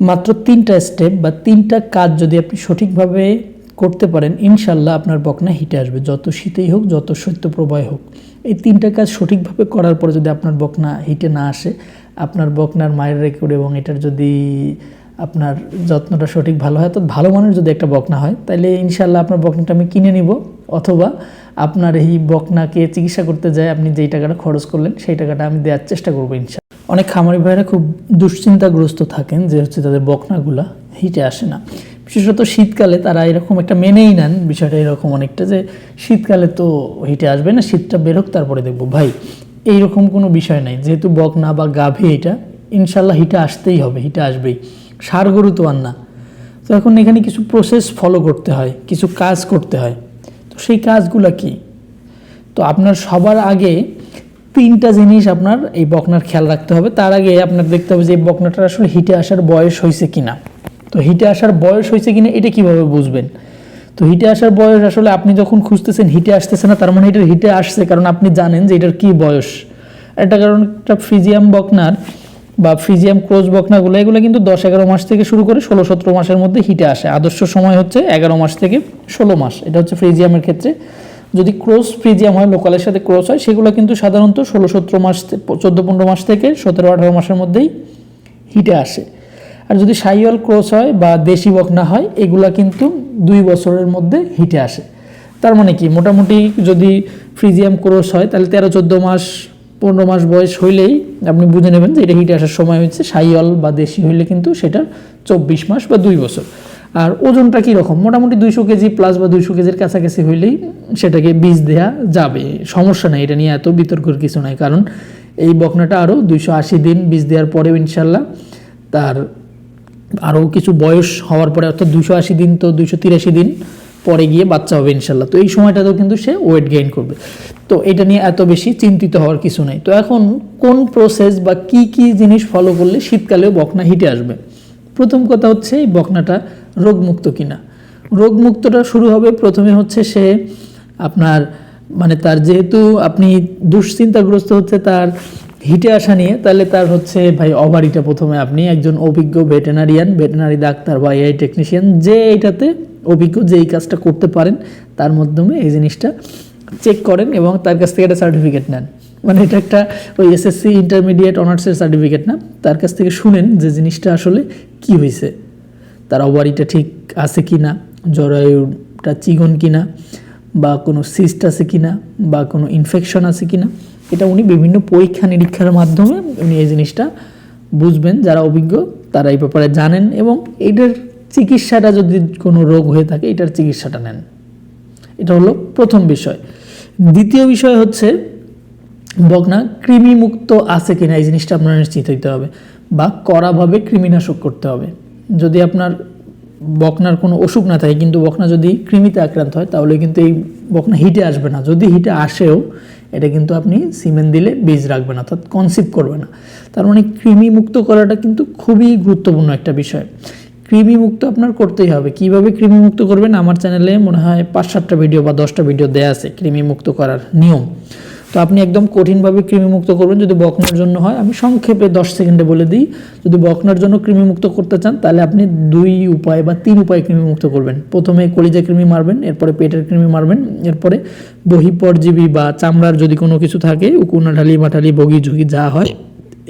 মাত্র তিনটা স্টেপ বা তিনটা কাজ যদি আপনি সঠিকভাবে করতে পারেন, ইনশাল্লাহ আপনার বকনা হিটে আসবে। যত শীতেই হোক, যত শৈত্যপ্রবাহ হোক। এই তিনটা কাজ সঠিকভাবে করার পরে যদি আপনার বকনা হিটে না আসে, আপনার বকনার মায়ের রেকর্ড এবং এটার যদি আপনার যত্নটা সঠিক ভালো হয় তো ভালো মানের যদি একটা বকনা হয় তাহলে ইনশাল্লাহ আপনার বকনাটা আমি কিনে নিব। অথবা আপনার এই বকনাকে চিকিৎসা করতে যায় আপনি যেই টাকাটা খরচ করলেন, সেই টাকাটা আমি দেওয়ার চেষ্টা করব ইনশাল্লাহ। অনেক খামারি ভাইরা খুব দুশ্চিন্তাগ্রস্ত থাকেন যে হচ্ছে তাদের বকনাগুলা হিটে আসে না। বিশেষত শীতকালে তারা এরকম একটা মেনেই নেন, বিষয়টা এরকম অনেকটা যে শীতকালে তো হিটে আসবে না, শীতটা বেরোক তারপরে দেখব। ভাই, এইরকম কোনো বিষয় নাই, যেহেতু বকনা বা গাভী এটা, ইনশাল্লাহ হিটে আসতেই হবে, হিটে আসবেই। সার গরু তো আর না। তো এখন এখানে কিছু প্রসেস ফলো করতে হয়, কিছু কাজ করতে হয়। তো সেই কাজগুলো কি? তো আপনার সবার আগে তিনটা জিনিস আপনার এই বকনার খেয়াল রাখতে হবে। তার আগে আপনার দেখতে হবে যে এই বকনাটার আসলে হিটে আসার বয়স হয়েছে কিনা। তো হিটে আসার বয়স হয়েছে কিনা এটা কীভাবে বুঝবেন? তো হিটে আসার বয়স আসলে আপনি যখন খুঁজতেছেন, হিটে আসতেছে না, তার মানে এটার হিটে আসছে কারণ আপনি জানেন যে এটার কি বয়স। একটা কারণ একটা ফ্রিজিয়াম বকনার বা ফ্রিজিয়াম ক্রোজ বকনাগুলো, এগুলো কিন্তু দশ এগারো মাস থেকে শুরু করে ষোলো সতেরো মাসের মধ্যে হিটে আসে। আদর্শ সময় হচ্ছে এগারো মাস থেকে ষোলো মাস। এটা হচ্ছে ফ্রিজিয়ামের ক্ষেত্রে। যদি ক্রোস ফ্রিজিয়াম হয়, লোকালের সাথে ক্রোস হয়, সেগুলো কিন্তু সাধারণত ষোলো, সতেরো মাস চোদ্দ, পনেরো মাস থেকে সতেরো, আঠারো মাসের মধ্যেই হিটে আসে। আর যদি সাইওয়াল ক্রোস হয় বা দেশি বকনা হয়, এগুলা কিন্তু দুই বছরের মধ্যে হিটে আসে। তার মানে কি? মোটামুটি যদি ফ্রিজিয়াম ক্রোস হয়, তাহলে তেরো, চোদ্দ মাস, পনেরো মাস বয়স হইলেই আপনি বুঝে নেবেন যে এটা হিটে আসার সময় হচ্ছে সাইওয়াল বা দেশি হইলে কিন্তু সেটা চব্বিশ মাস বা দুই বছর। আর ওজনটা কীরকম? মোটামুটি দুইশো কেজি প্লাস বা দুইশো কেজির কাছাকাছি হইলেই সেটাকে বীজ দেয়া যাবে। সমস্যা নেই, এটা নিয়ে এত বিতর্কের কিছু নাই। কারণ এই বকনাটা আরও দুইশো আশি দিন বীজ দেওয়ার পরেও ইনশাল্লাহ তার আরও কিছু বয়স হওয়ার পরে, অর্থাৎ দুশো আশি দিন তো দুশো তিরাশি দিন পরে গিয়ে বাচ্চা হবে ইনশাল্লাহ। তো এই সময়টাতেও কিন্তু সে ওয়েট গেইন করবে। তো এটা নিয়ে এত বেশি চিন্তিত হওয়ার কিছু নেই। তো এখন কোন প্রসেস বা কি কি জিনিস ফলো করলে শীতকালেও বকনা হিটে আসবে? প্রথম কথা হচ্ছে এই বকনাটা রোগমুক্ত কিনা। রোগমুক্তটা শুরু হবে প্রথমে হচ্ছে সে আপনার মানে তার যেহেতু আপনি দুশ্চিন্তাগ্রস্ত হচ্ছে তার হিটে আসা নিয়ে, তাহলে তার হচ্ছে ভাই ওভারিটা প্রথমে আপনি একজন অভিজ্ঞ ভেটেনারিয়ান, ভেটেনারি ডাক্তার বা এআই টেকনিশিয়ান যে এইটাতে অভিজ্ঞ যে এই কাজটা করতে পারেন, তার মাধ্যমে এই জিনিসটা চেক করেন এবং তার কাছ থেকে একটা সার্টিফিকেট নেন। মানে এটা একটা ওই এসএসসি ইন্টারমিডিয়েট অনার্সের সার্টিফিকেট না, তার কাছ থেকে শুনেন যে জিনিসটা আসলে কি হয়েছে তার ওভারিটা ঠিক আছে কি না জরায়ুটা চিকন কি না বা কোনো সিস্ট আছে কি না বা কোনো ইনফেকশন আছে কি না এটা উনি বিভিন্ন পরীক্ষা নিরীক্ষার মাধ্যমে উনি এই জিনিসটা বুঝবেন। যারা অভিজ্ঞ, তারা এই ব্যাপারে জানেন এবং এটার চিকিৎসাটা যদি কোনো রোগ হয়ে থাকে, এটার চিকিৎসাটা নেন। এটা হলো প্রথম বিষয়। দ্বিতীয় বিষয় হচ্ছে, বকনা কৃমিমুক্ত আছে কিনা, এই জিনিসটা আপনার নিশ্চিত হইতে হবে, বা কড়াভাবে কৃমিনাশক করতে হবে। যদি আপনার বকনার কোনো অসুখ না থাকে, কিন্তু বকনা যদি কৃমিতে আক্রান্ত হয়, তাহলে কিন্তু এই বকনা হিটে আসবে না। যদি হিটে আসেও, এটা কিন্তু আপনি সিমেন্ট দিলে বীজ রাখবেন অর্থাৎ কনসিভ করবে না। তার মানে কৃমি মুক্ত করাটা কিন্তু খুবই গুরুত্বপূর্ণ একটা বিষয়। কৃমি মুক্ত আপনার করতেই হবে। কীভাবে কৃমি মুক্ত করবেন? আমার চ্যানেলে মনে হয় পাঁচ সাতটা ভিডিও বা দশটা ভিডিও দেয়া আছে কৃমি মুক্ত করার নিয়ম। তো আপনি একদম কঠিনভাবে কৃমিমুক্ত করবেন। যদি বকনার জন্য হয়, আমি সংক্ষেপে দশ সেকেন্ডে বলে দিই, যদি বকনার জন্য কৃমিমুক্ত করতে চান, তাহলে আপনি দুই উপায় বা তিন উপায় কৃমিমুক্ত করবেন। প্রথমে কলিজা কৃমি মারবেন, এরপরে পেটের কৃমি মারবেন, এরপরে বহিপরজীবী বা চামড়ার যদি কোনো কিছু থাকে উকুনাঢালি মাঠালি, বগি, ঝুঁকি, যা হয়,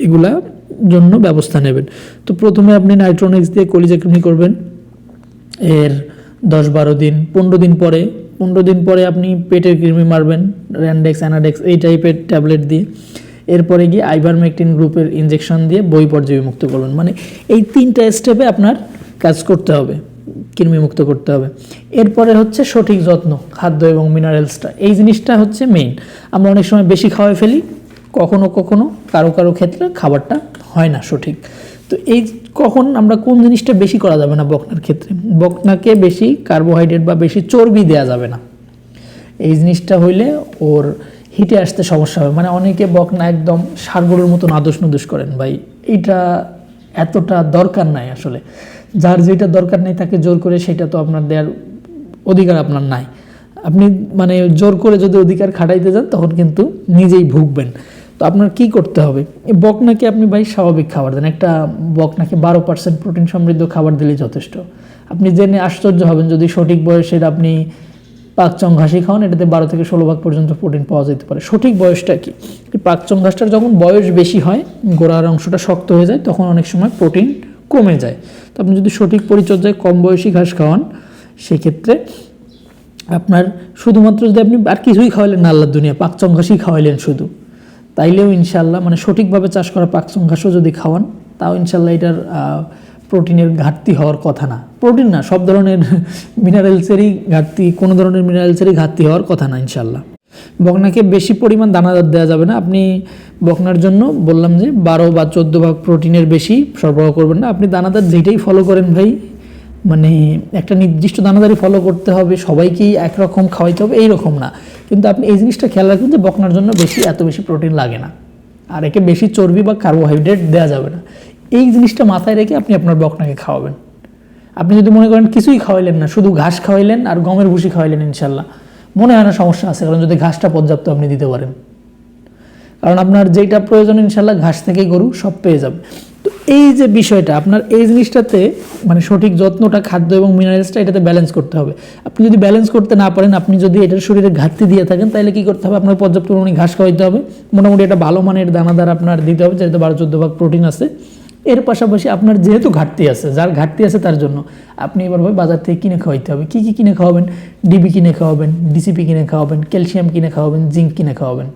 এগুলা জন্য ব্যবস্থা নেবেন। তো প্রথমে আপনি নাইট্রোনেক্স দিয়ে কলিজা কৃমি করবেন। এর দশ বারো দিন, পনেরো দিন পরে পনেরো দিন পরে আপনি পেটের কৃমি মারবেন র্যান্ডেক্স অ্যানাডেক্স এই টাইপের ট্যাবলেট দিয়ে। এরপরে গিয়ে আইভারমেকটিন গ্রুপের ইঞ্জেকশন দিয়ে বই মুক্ত করবেন মানে এই তিনটা স্টেপে আপনার কাজ করতে হবে, কৃমি মুক্ত করতে হবে। এরপরে হচ্ছে সঠিক যত্ন, খাদ্য এবং মিনারেলসটা এই জিনিসটা হচ্ছে মেইন আমরা অনেক সময় বেশি খাওয়াই ফেলি, কখনো কখনো কারও কারও ক্ষেত্রে খাবারটা হয় না সঠিক। তো এই কখন আমরা কোন জিনিসটা বেশি করা যাবে না বকনার ক্ষেত্রে? বকনাকে বেশি কার্বোহাইড্রেট বা বেশি চর্বি দেওয়া যাবে না। এই জিনিসটা হইলে ওর হিটে আসতে সমস্যা হবে। মানে অনেকে বকনা একদম সারগরুর মতন আদর্শ নদোষ করেন ভাই। এটা এতটা দরকার নাই আসলে। যার যেটা দরকার নেই তাকে জোর করে সেটা তো আপনার দেওয়ার অধিকার আপনার নাই। আপনি মানে জোর করে যদি অধিকার খাটাইতে যান তখন কিন্তু নিজেই ভুগবেন। তো আপনার কি করতে হবে? বকনাকে আপনি ভাই স্বাভাবিক খাবার দেন। একটা বকনাকে বারো পার্সেন্ট প্রোটিন সমৃদ্ধ খাবার দিলেই যথেষ্ট। আপনি জেনে আশ্চর্য হবেন যদি সঠিক বয়সের আপনি পাকচং ঘাসই খাওয়ান, এটাতে বারো থেকে ষোলো ভাগ পর্যন্ত প্রোটিন পাওয়া যেতে পারে। সঠিক বয়সটা কি? পাকচং ঘাসটার যখন বয়স বেশি হয়, গোড়ার অংশটা শক্ত হয়ে যায়, তখন অনেক সময় প্রোটিন কমে যায়। তো আপনি যদি সঠিক পরিচর্যায় কম বয়সী ঘাস খাওয়ান, সেক্ষেত্রে আপনার শুধুমাত্র যদি আপনি আর কিছুই খাওয়ালেন আল্লাহ দুনিয়া, পাকচং ঘাসই খাওয়াইলেন শুধু। তাইলেও ইনশাল্লাহ মানে সঠিকভাবে চাষ করা পাকচং ঘাসও যদি খাওয়ান, তাও ইনশাল্লাহ এটার প্রোটিনের ঘাটতি হওয়ার কথা না। প্রোটিন না, সব ধরনের মিনারেলসেরই ঘাটতি, কোনো ধরনের মিনারেলসেরই ঘাটতি হওয়ার কথা না ইনশাল্লাহ বকনাকে বেশি পরিমাণ দানাদার দেওয়া যাবে না। আপনি বকনার জন্য বললাম যে বারো বা চোদ্দ ভাগ প্রোটিনের বেশি সরবরাহ করবেন না। আপনি দানাদার যেটাই ফলো করেন ভাই মানে একটা নির্দিষ্ট দানাদারি ফলো করতে হবে, সবাইকেই একরকম খাওয়াইতে হবে, এইরকম না। কিন্তু আপনি এই জিনিসটা খেয়াল রাখবেন যে বকনার জন্য বেশি, এত বেশি প্রোটিন লাগে না। আর একে বেশি চর্বি বা কার্বোহাইড্রেট দেওয়া যাবে না। এই জিনিসটা মাথায় রেখে আপনি আপনার বকনাকে খাওয়াবেন। আপনি যদি মনে করেন কিছুই খাওয়াইলেন না, শুধু ঘাস খাওয়াইলেন আর গমের ভুসি খাওয়াইলেন ইনশাল্লাহ, মনে হয় না সমস্যা আছে, কারণ যদি ঘাসটা পর্যাপ্ত আপনি দিতে পারেন। কারণ আপনার যেটা প্রয়োজন ইনশাল্লাহ, ঘাস থেকে গরু সব পেয়ে যাবে। এই যে বিষয়টা, আপনার এই জিনিসটাতে মানে সঠিক যত্নটা, খাদ্য এবং মিনারেলসটা এটাতে ব্যালেন্স করতে হবে। আপনি যদি ব্যালেন্স করতে না পারেন, আপনি যদি এটার শরীরে ঘাটতি দিয়ে থাকেন, তাহলে কি করতে হবে? আপনার পর্যাপ্ত পরিমাণে ঘাস খাওয়াইতে হবে। মোটামুটি এটা ভালো মানের দানাদার আপনার দিতে হবে, যেহেতু বারো চোদ্দ ভাগ প্রোটিন আছে। এর পাশাপাশি আপনার যেহেতু ঘাটতি আছে, যার ঘাটতি আছে তার জন্য আপনি এবার ভাই বাজার থেকে কিনে খাওয়াইতে হবে। কী কী কিনে খাওয়াবেন? ডিবি কিনে খাওয়াবেন ডিসিপি কিনে খাওয়াবেন ক্যালসিয়াম কিনে খাওয়াবেন জিঙ্ক কিনে খাওয়াবেন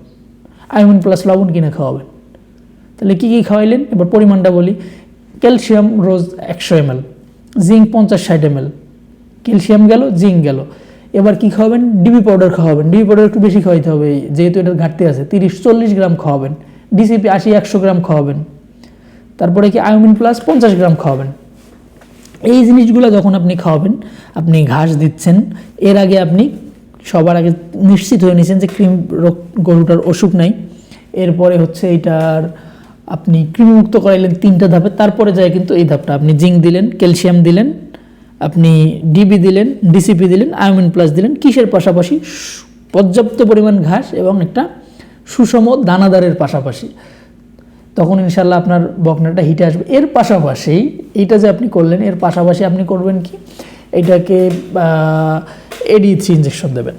আয়রন প্লাস লবণ কিনে খাওয়াবেন। তাহলে কী কী খাওয়াইলেন? এবার পরিমাণটা বলি। ক্যালসিয়াম রোজ একশো এম জিঙ্ক পঞ্চাশ ষাট এম ক্যালসিয়াম গেল, জিঙ্ক গেল। এবার কি খাওয়াবেন? ডিবি পাউডার খাওয়াবেন। ডিবি পাউডার একটু বেশি খাওয়াইতে হবে যেহেতু এটার ঘাটতি আছে। তিরিশ চল্লিশ গ্রাম খাওয়াবেন। ডিসিপি আশি একশো গ্রাম খাওয়াবেন। তারপরে কি আয়োমিন প্লাস পঞ্চাশ গ্রাম খাওয়াবেন। এই জিনিসগুলো যখন আপনি খাওয়াবেন, আপনি ঘাস দিচ্ছেন, এর আগে আপনি সবার আগে নিশ্চিত হয়ে নিয়েছেন যে ক্রিম রোগ গরুটার অসুখ নাই। এরপরে হচ্ছে এটার আপনি কৃমিমুক্ত করাইলেন তিনটা ধাপে, তারপরে যায় কিন্তু এই ধাপটা। আপনি জিঙ্ক দিলেন, ক্যালসিয়াম দিলেন, আপনি ডিবি দিলেন, ডিসিপি দিলেন, আয়োমিন প্লাস দিলেন, কিসের পাশাপাশি? পর্যাপ্ত পরিমাণ ঘাস এবং একটা সুষম দানাদারের পাশাপাশি। তখন ইনশাল্লাহ আপনার বকনাটা হিটে আসবে। এর পাশাপাশি, এইটা যে আপনি করলেন, এর পাশাপাশি আপনি করবেন কি? এটাকে এডি থ্রি ইঞ্জেকশন দেবেন।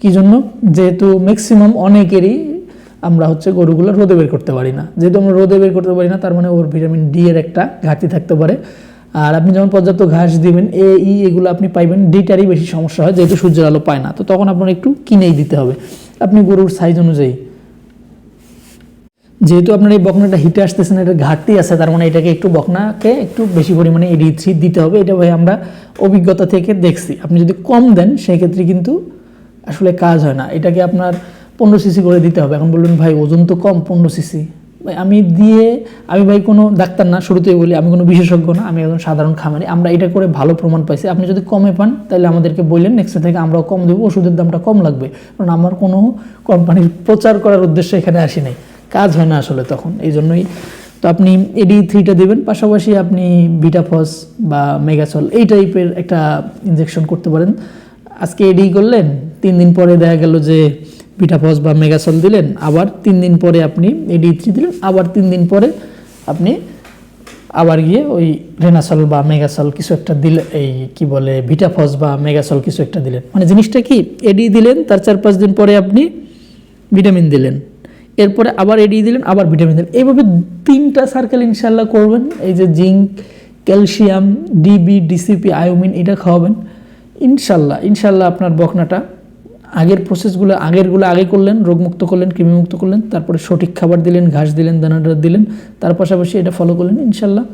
কী জন্য? যেহেতু ম্যাক্সিমাম অনেকেরই আমরা হচ্ছে গরুগুলো রোদে বের করতে পারি না। যেহেতু আমরা রোদে বের করতে পারি না, তার মানে ওর ভিটামিন ডি এর একটা ঘাটতি থাকতে পারে। আর আপনি যখন পর্যাপ্ত ঘাস দিবেন এ ই এগুলো আপনি পাইবেন ডিটারই বেশি সমস্যা হয়, যেহেতু সূর্যের আলো পায় না। তো তখন আপনার একটু কিনেই দিতে হবে। আপনি গরুর সাইজ অনুযায়ী। যেহেতু আপনার এই বকনাটা হিটে আসতেছে না, এটা ঘাটতি আছে, তার মানে এটাকে একটু বকনাকে একটু বেশি পরিমাণে এডি থ্রি দিতে হবে। এটা ভাই আমরা অভিজ্ঞতা থেকে দেখছি। আপনি যদি কম দেন, সেক্ষেত্রে কিন্তু আসলে কাজ হয় না। এটাকে আপনার পনেরো সিসি করে দিতে হবে। এখন বললেন, ভাই, ওজন তো কম, পনেরো সিসি। ভাই, আমি দিয়ে, আমি ভাই কোনো ডাক্তার না, শুরুতেই বলি, আমি কোনো বিশেষজ্ঞ না, আমি একজন সাধারণ খামারি। আমরা এটা করে ভালো প্রমাণ পাইছি। আপনি যদি কমে পান, তাহলে আমাদেরকে বললেন নেক্সট থেকে আমরাও কম দেবো, ওষুধের দামটা কম লাগবে। কারণ আমার কোনো কোম্পানির প্রচার করার উদ্দেশ্যে এখানে আসি নাই। কাজ হয় না আসলে তখন, এই জন্যই। তো আপনি এডি থ্রিটা দেবেন, পাশাপাশি আপনি বিটাফস বা মেগাসল এই টাইপের একটা ইনজেকশন করতে পারেন। আজকে এডি করলেন, তিন দিন পরে দেখা গেল যে বিটাফস বা মেগাসল দিলেন, আবার তিন দিন পরে আপনি এডি থ্রি দিলেন, আবার তিন দিন পরে আপনি আবার গিয়ে ওই রেনাসল বা মেগাসল কিছু একটা দিলে, এই কি বলে ভিটাফস বা মেগাসল কিছু একটা দিলেন। মানে জিনিসটা কি এডি দিলেন, তার চার পাঁচ দিন পরে আপনি ভিটামিন দিলেন। এরপরে আবার এড়িয়ে দিলেন, আবার ভিটামিন দিলেন। এইভাবে তিনটা সার্কেল ইনশাল্লাহ করবেন, এই যে জিঙ্ক, ক্যালসিয়াম ডিবি ডিসিপি আয়োমিন এটা খাওয়াবেন। ইনশাল্লাহ ইনশাল্লাহ আপনার বকনাটা আগের প্রসেসগুলো আগেরগুলো আগে করলেন, রোগমুক্ত করলেন, কৃমিমুক্ত করলেন, তারপরে সঠিক খাবার দিলেন, ঘাস দিলেন, দানাদার দিলেন, তার পাশাপাশি এটা ফলো করলেন, ইনশাল্লাহ।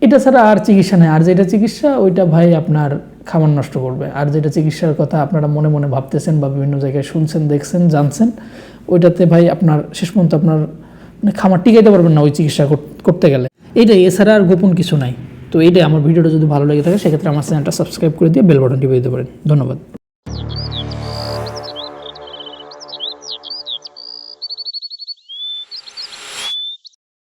এটা ছাড়া আর চিকিৎসা নেই। আর যেটা চিকিৎসা, ওইটা ভাই আপনার খাবার নষ্ট করবে। আর যেটা চিকিৎসার কথা আপনারা মনে মনে ভাবতেছেন বা বিভিন্ন জায়গায় শুনছেন, দেখছেন, জানছেন, ওইটাতে ভাই আপনার শেষ পর্যন্ত আপনার মানে খামার টিকাইতে পারবেন না ওই চিকিৎসা কর- করতে গেলে। এইটাই, এছাড়া আর গোপন কিছু নাই। তো এইটাই, আমার ভিডিওটা যদি ভালো লেগে থাকে, সেক্ষেত্রে আমার চ্যানেলটা সাবস্ক্রাইব করে দিয়ে বেল বাটন টিপে দিতে পারেন। ধন্যবাদ।